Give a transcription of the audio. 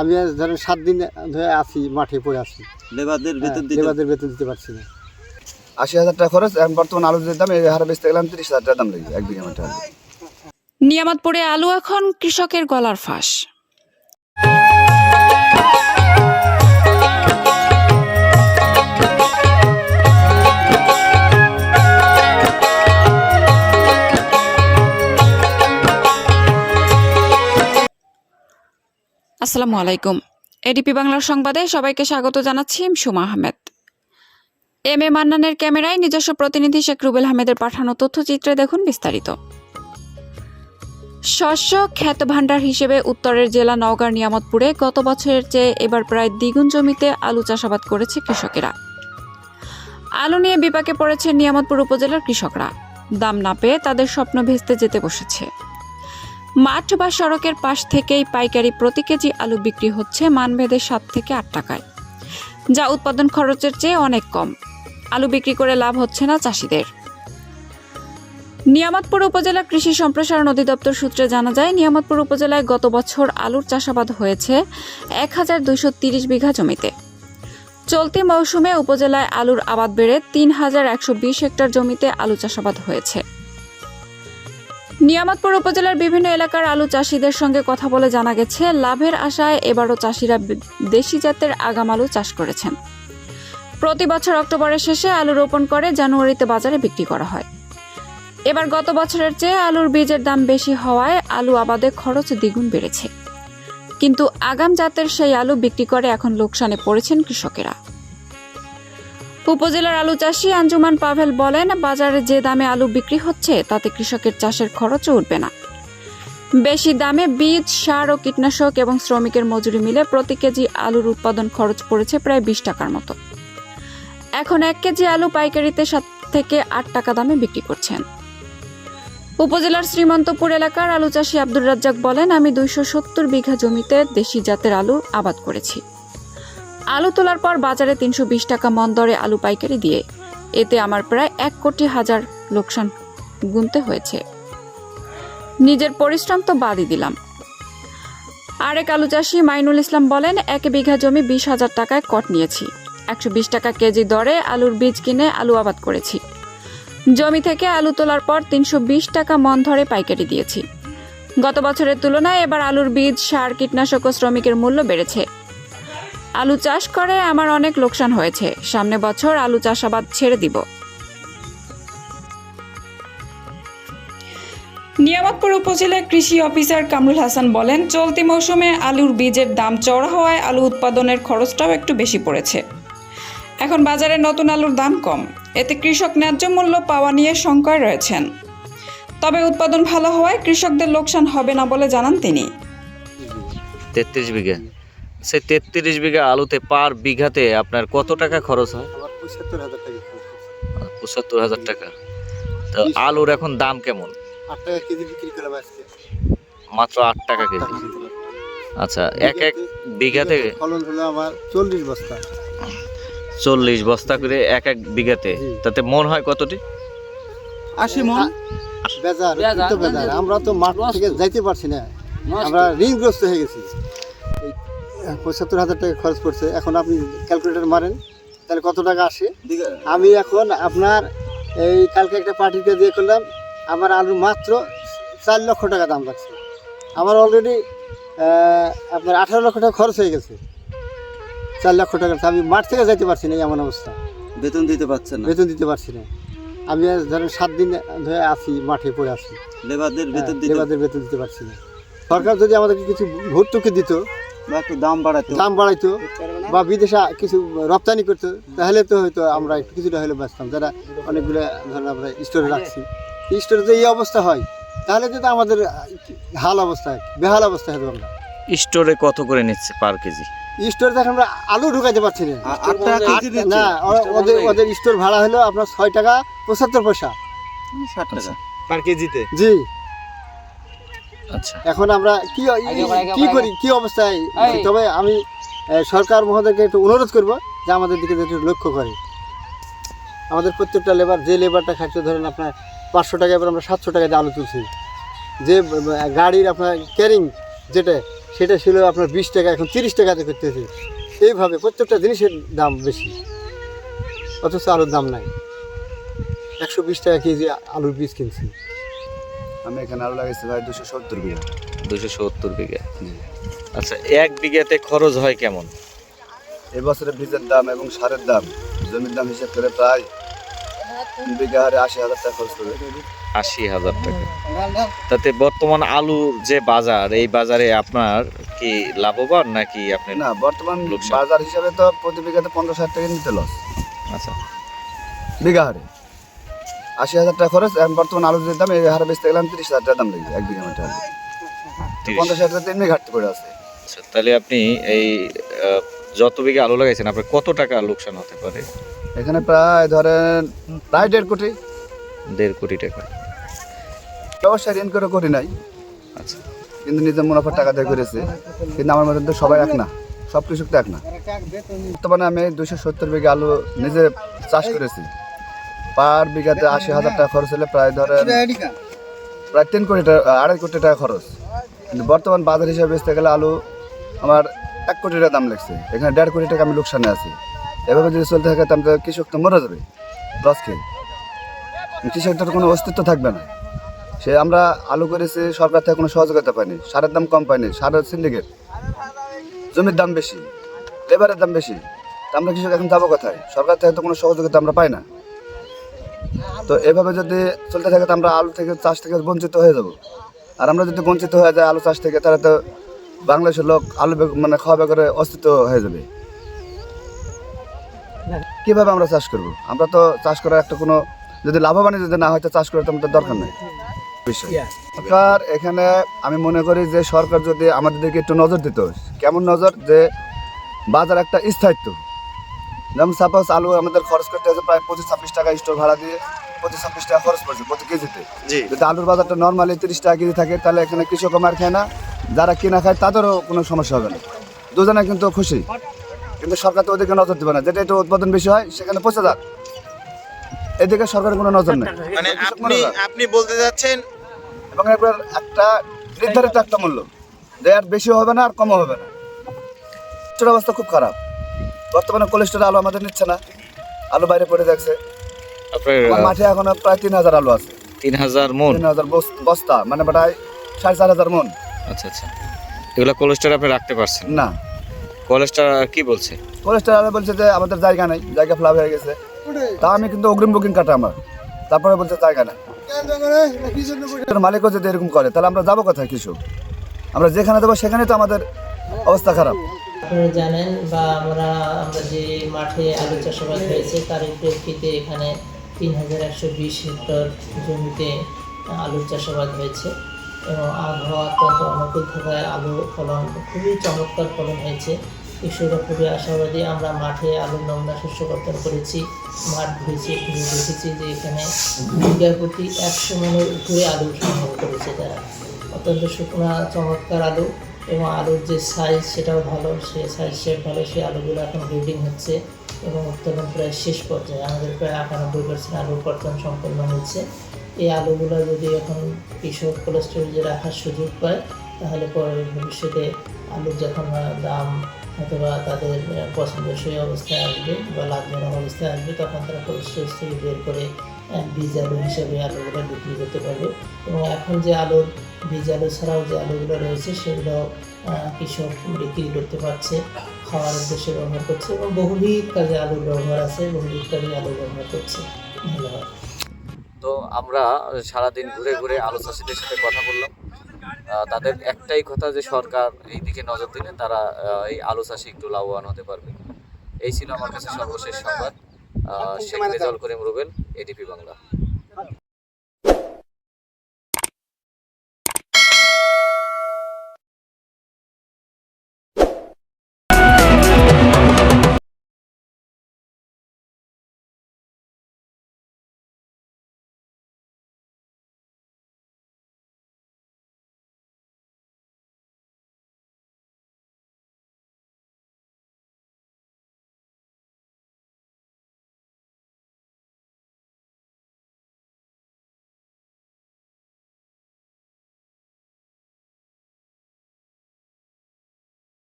আমি আজ ধরেন সাত দিন ধরে আছি মাঠে পড়ে আছি। লেবারদের বেতন দিতে লেবারদের বেতন দিতে পারছি না। আশি হাজার টাকা খরচ এখন বর্তমান আলুর দাম এই হারে বেচতে গেলাম তিরিশ হাজার টাকা দাম লেগেছে এক বিঘা মাঠে। নিয়ামতপুরে আলু এখন কৃষকের গলার ফাঁস। আসসালামু আলাইকুম। এডিপি বাংলার সংবাদে সবাইকে স্বাগত জানাচ্ছি সুমা আহমেদ। এম এ মান্নানের ক্যামেরায় নিজস্ব প্রতিনিধি শেখ রুবেল আহমেদের পাঠানো তথ্যচিত্রে দেখুন বিস্তারিত। শস্য খ্যাত ভাণ্ডার হিসেবে উত্তরের জেলা নওগাঁর নিয়ামতপুরে গত বছরের চেয়ে এবার প্রায় দ্বিগুণ জমিতে আলু চাষাবাদ করেছে কৃষকেরা। আলু নিয়ে বিপাকে পড়েছে নিয়ামতপুর উপজেলার কৃষকরা। দাম না পেয়ে তাদের স্বপ্ন ভেস্তে যেতে বসেছে। মাঠ বা সড়কের পাশ থেকেই পাইকারি প্রতি কেজি আলু বিক্রি হচ্ছে মানভেদে সাত থেকে আট টাকায়, যা উৎপাদন খরচের চেয়ে অনেক কম। আলু বিক্রি করে লাভ হচ্ছে না চাষিদের। নিয়ামতপুর উপজেলা কৃষি সম্প্রসারণ অধিদপ্তর সূত্রে জানা যায়, নিয়ামতপুর উপজেলায় গত বছর আলুর চাষাবাদ হয়েছে এক হাজার দুইশো তিরিশ বিঘা জমিতে। চলতি মৌসুমে উপজেলায় আলুর আবাদ বেড়ে তিন হাজার একশো বিশ হেক্টর জমিতে আলু চাষাবাদ হয়েছে। নিয়ামতপুর উপজেলার বিভিন্ন এলাকার আলু চাষিদের সঙ্গে কথা বলে জানা গেছে, লাভের আশায় এবারও চাষিরা দেশি জাতের আগাম আলু চাষ করেছেন। প্রতি বছর অক্টোবরের শেষে আলু রোপণ করে জানুয়ারিতে বাজারে বিক্রি করা হয়। এবার গত বছরের চেয়ে আলুর বীজের দাম বেশি হওয়ায় আলু আবাদে খরচ দ্বিগুণ বেড়েছে। কিন্তু আগাম জাতের সেই আলু বিক্রি করে এখন লোকসানে পড়েছেন কৃষকেরা। উপজেলার আলু চাষি আঞ্জুমান পাভেল বলেন, বাজারে যে দামে আলু বিক্রি হচ্ছে, তাতে কৃষকের চাষের খরচও উঠবে না। বেশি দামে বীজ, সার ও কীটনাশক এবং শ্রমিকের মজুরি মিলে প্রতি কেজি আলুর উৎপাদন খরচ পড়েছে প্রায় বিশ টাকার মতো। এখন এক কেজি আলু পাইকারিতে সাত থেকে আট টাকা দামে বিক্রি করছেন। উপজেলার শ্রীমন্তপুর এলাকার আলু চাষি আব্দুর রাজ্জাক বলেন, আমি দুইশো সত্তর বিঘা জমিতে দেশি জাতের আলু আবাদ করেছি। আলু তোলার পর বাজারে তিনশো বিশ টাকা মন দরে আলু পাইকারি দিয়ে। এতে আমার প্রায় এক কোটি হাজার লোকসান গুনতে হয়েছে। নিজের পরিশ্রম তো বাদই দিলাম। আরেক আলু চাষি মাইনুল ইসলাম বলেন, এক বিঘা জমি বিশ হাজার টাকায় কট নিয়েছি। একশো বিশ টাকা কেজি দরে আলুর বীজ কিনে আলু আবাদ করেছি। জমি থেকে আলু তোলার পর তিনশো বিশ টাকা মন ধরে পাইকারি দিয়েছি। গত বছরের তুলনায় এবার আলুর বীজ, সার, কীটনাশক ও শ্রমিকের মূল্য বেড়েছে। আলু চাষ করে আমার অনেক লোকসান হয়েছে। সামনে বছর আলু চাষাবাদ ছেড়ে দিব। নিয়ামতপুর উপজেলার কৃষি অফিসার কামরুল হাসান বলেন চলতি মৌসুমে আলুর বীজের দাম চড়া হওয়ায় আলু উৎপাদনের খরচটাও একটু বেশি পড়েছে। এখন বাজারে নতুন আলুর দাম কম। এতে কৃষক ন্যায্য মূল্য পাওয়া নিয়ে শঙ্কায় রয়েছেন। তবে উৎপাদন ভালো হওয়ায় কৃষকদের লোকসান হবে না বলে জানান তিনি। তেত্রিশ বিঘা। সেই তেত্রিশ বিঘা আলুতে পার বিঘাতে আপনার কত টাকা খরচ হয়? আমার পঁচাত্তর হাজার টাকা তো আলুর এখন দাম কেমন? আট টাকা কেজি বিক্রি করলাম আজকে। মাত্র আট টাকা কেজি। আচ্ছা এক এক বিঘাতে ফলন হলো আমার চল্লিশ বস্তা। চল্লিশ বস্তা করে এক এক বিঘাতে। তাতে মন হয় কতটি? আশি মন। বেজার বেজার আমরা তো মাঠ থেকে যাইতে পারছি না। আমরা ঋণগ্রস্ত হয়ে গেছি। পঁচাত্তর হাজার টাকা খরচ করছে এখন আপনি ক্যালকুলেটর মারেন তাহলে কত টাকা আসে? আমি এখন আপনার এই কালকে একটা পার্টিতে দিয়ে করলাম আমার আলু মাত্র চার লক্ষ টাকা দাম লাগছে আমার অলরেডি আপনার আঠারো লক্ষ টাকা খরচ হয়ে গেছে। চার লক্ষ টাকা আমি মাঠ থেকে যাইতে পারছি না এমন অবস্থা। বেতন দিতে পারছেন না। বেতন দিতে পারছি না। আমি ধরেন সাত দিন ধরে আছি মাঠে পড়ে আছি। লেবারদের বেতন হ্যাঁ, দিতে লেবারদের বেতন দিতে পারছি না। সরকার যদি আমাদেরকে কিছু ভর্তুকি দিত বা একটু দাম বাড়াতো দাম বাড়াইতো বা বিদেশে কিছু রপ্তানি করতো তাহলে তো হয়তো আমরা একটু কিছুটা হলে বাঁচতাম। যারা অনেকগুলো ধরেন আমরা স্টোরে রাখছি স্টোরে যদি এই অবস্থা হয় তাহলে তো আমাদের হাল অবস্থা বেহাল অবস্থা হবে আমরা। স্টোরে কত করে নিচ্ছে পার কেজি? স্টোরে দেখেন আমরা আলু ঢুকাইতে পারছি না। না ওদের ওদের স্টোর ভাড়া হলো আপনার ছয় টাকা পঁচাত্তর পয়সা। ষাট টাকা। পার কেজিতে? জি। আচ্ছা এখন আমরা কি কি করি কি অবস্থায় তবে আমি সরকার মহোদয়কে একটু অনুরোধ করব যে আমাদের দিকে একটু লক্ষ্য করে। আমাদের প্রত্যেকটা লেবার যে লেবারটা খাচ্ছে ধরেন আপনার পাঁচশো টাকা এবার আমরা সাতশো টাকা দিয়ে আলু তুলছি। যে গাড়ির আপনার ক্যারিং যেটা সেটা ছিল আপনার বিশ টাকা এখন তিরিশ টাকাতে করতেছে। এইভাবে প্রত্যেকটা জিনিসের দাম বেশি। অথচ আলুর দাম নাই। একশো বিশ টাকা কেজি আলুর বীজ কিনছি। আমি এখানে আলু লাগাইছি ভাই দুশো সত্তর বিঘা। দুশো সত্তর বিঘা? আচ্ছা এক বিঘাতে খরচ হয় কেমন? এবছরে বীজের দাম এবং সারের দাম জমির দাম হিসেব করে প্রায় তিন বিঘা হারে আশি হাজার টাকা খরচ করবে। আশি হাজার টাকা। তাতে বর্তমান আলুর যে বাজার এই বাজারে আপনার কি লাভবান নাকি আপনি না বর্তমান। বাজার হিসাবে তো প্রতি বিঘাতে পঞ্চাশ হাজার টাকা নিতে লস। আচ্ছা। বিঘা হারে। আশি হাজার টাকা খরচ এখন বর্তমান আলুর যে দাম এই হারে বেচতে গেলাম তিরিশ হাজার টাকা দাম লেগে এক বিঘা মাঠে আলু। পঞ্চাশ হাজার টাকা তেমনি ঘাটতি পড়ে আছে। আচ্ছা তাহলে আপনি এই যত বিঘে আলু লাগাইছেন আপনার কত টাকা লোকসান হতে পারে? এখানে প্রায় ধরেন প্রায় দেড় কোটি। দেড় কোটি টাকা। ব্যবসা ঋণ করে করি নাই। আচ্ছা। কিন্তু নিজের মুনাফার টাকা দিয়ে করেছে। কিন্তু আমার মধ্যে তো সবাই এক না সব কৃষক তো এক না। বর্তমানে আমি দুশো সত্তর বিঘে আলু নিজে চাষ করেছি। পার বিঘাতে আশি হাজার টাকা খরচ হলে প্রায় ধরেন প্রায় তিন কোটি টাকা আড়াই কোটি টাকা খরচ। কিন্তু বর্তমান বাজার হিসাবে বেচতে গেলে আলু আমার এক কোটি টাকা দাম লাগছে। এখানে দেড় কোটি টাকা আমি লোকসানে আছি। এভাবে যদি চলতে থাকে তাহলে কৃষক তো মরে যাবে। লস খেয়ে। কৃষকটার কোনো অস্তিত্ব থাকবে না। সে আমরা আলু করেছি সরকার থেকে কোনো সহযোগিতা পাইনি সারের দাম কম পাইনি সারের সিন্ডিকেট। জমির দাম বেশি। লেবারের দাম বেশি। তা আমরা কৃষক এখন যাব কোথায়? সরকার থেকে তো কোনো সহযোগিতা আমরা পাই না। তো এভাবে যদি চলতে থাকে তো আমরা আলু থেকে চাষ থেকে বঞ্চিত হয়ে যাব। আর আমরা যদি বঞ্চিত হয়ে যায় আলু চাষ থেকে তাহলে তো বাংলাদেশের লোক আলু মানে খাওয়া বেগরে অস্তিত্ব হয়ে যাবে। কীভাবে আমরা চাষ করব? আমরা তো চাষ করার একটা কোনো যদি লাভবান যদি না হয় তো চাষ করার তো আমাদের দরকার নেই। সরকার এখানে আমি মনে করি যে সরকার যদি আমাদের দিকে একটু নজর দিত কেমন নজর? যে বাজার একটা স্থায়িত্ব। যেমন সাপোজ আলু আমাদের খরচ করতে হচ্ছে প্রায় পঁচিশ ছাব্বিশ টাকা স্টোর ভাড়া দিয়ে পঁচিশ ছাব্বিশ টাকা খরচ পড়ছে প্রতি কেজিতে। জি। যদি আলুর বাজারটা নর্মালি তিরিশ টাকা কেজি থাকে তাহলে এখানে কৃষকও মার খায় না। যারা কিনা খায় তাদেরও কোনো সমস্যা হবে না। দুজনে কিন্তু খুশি। কিন্তু সরকার তো ওদেরকে নজর দেবে না। যেটা একটু উৎপাদন বেশি হয় সেখানে পচে যাক। এদিকে সরকারের কোনো নজর নেই। মানে আপনি আপনি বলতে যাচ্ছেন এবং একবার একটা নির্ধারিত একটা মূল্য। যে আর বেশিও হবে না আর কমও হবে না। অবস্থা খুব খারাপ। বর্তমানে কোলেস্টোর আলু আমাদের নিচ্ছে না আলু বাইরে পড়ে যাচ্ছে। আপনার আমার মাঠে এখন প্রায় তিন হাজার আলু আছে। তিন হাজার মন? তিন হাজার বস্তা মানে প্রায় সাড়ে চার হাজার মন। আচ্ছা আচ্ছা। এগুলো কোলেস্টার আপনি রাখতে পারছেন না? কোলেস্টার কি বলছে? কোলেস্টোর আলু বলছে যে আমাদের জায়গা নেই জায়গা ফ্লাপ হয়ে গেছে। তা আমি কিন্তু অগ্রিম বুকিং কাটা আমার। তারপরে বলছে জায়গা না মালিকও যদি এরকম করে তাহলে আমরা যাব কোথায় কিছু? আমরা যেখানে দেবো সেখানে তো আমাদের অবস্থা খারাপ। আপনারা জানেন বা আমরা আমরা যে মাঠে আলু চাষাবাদ হয়েছে, তার প্রেক্ষিতে এখানে তিন হাজার একশো বিশ হেক্টর জমিতে আলুর চাষাবাদ হয়েছে এবং আবহাওয়া অত্যন্ত অনুকূল থাকায় আলু ফলন, খুবই চমৎকার ফলন হয়েছে। কৃষকরা খুবই আশাবাদী, আমরা মাঠে আলুর নমুনা শস্য কর্তন করেছি, মাঠ ঘুরেছি, ঘুরে দেখেছি যে এখানে বিঘা প্রতি একশো মনের উপরে আলু সংগ্রহ করেছে তারা। অত্যন্ত শুকনা, চমৎকার আলু। এবং আলুর যে সাইজ সেটাও ভালো, সে সাইজ শেপ ভালো, সেই আলুগুলো এখন ব্রিডিং হচ্ছে এবং উৎপাদন প্রায় শেষ পর্যায়ে। আমাদের প্রায় আটানব্বই পার্সেন্ট আলু উৎপাদন সম্পন্ন হচ্ছে। এই আলুগুলো যদি এখন কৃষক কোল্ড স্টোরেজে রাখার সুযোগ পায়, তাহলে পরে ভবিষ্যতে আলুর যখন দাম অথবা তাদের পছন্দসই অবস্থায় আসবে বা লাভজনক অবস্থায় আসবে, তখন তারা কোল্ড স্টোরেজ থেকে বের করে বীজ আলু হিসাবে আলুগুলো বিক্রি করতে পারবে। এবং এখন যে আলুর বীজ আলু ছাড়াও যে আলুগুলো রয়েছে সেগুলো কৃষক বিক্রি করতে পারছে খাওয়ার উদ্দেশ্যে ব্যবহার করছে এবং বহুবিধ কাজে আলুর ব্যবহার আছে বহুবিধ কাজে আলু ব্যবহার করছে। ধন্যবাদ। তো আমরা সারাদিন ঘুরে ঘুরে আলু চাষিদের সাথে কথা বললাম। আহ, তাদের একটাই কথা যে সরকার এই দিকে নজর দিলে তারা আহ, এই আলু চাষে একটু লাভবান হতে পারবে। এই ছিল আমার কাছে সর্বশেষ সংবাদ। আহ, শেখ রেজাউল করিম রুবেল এডিপি বাংলা।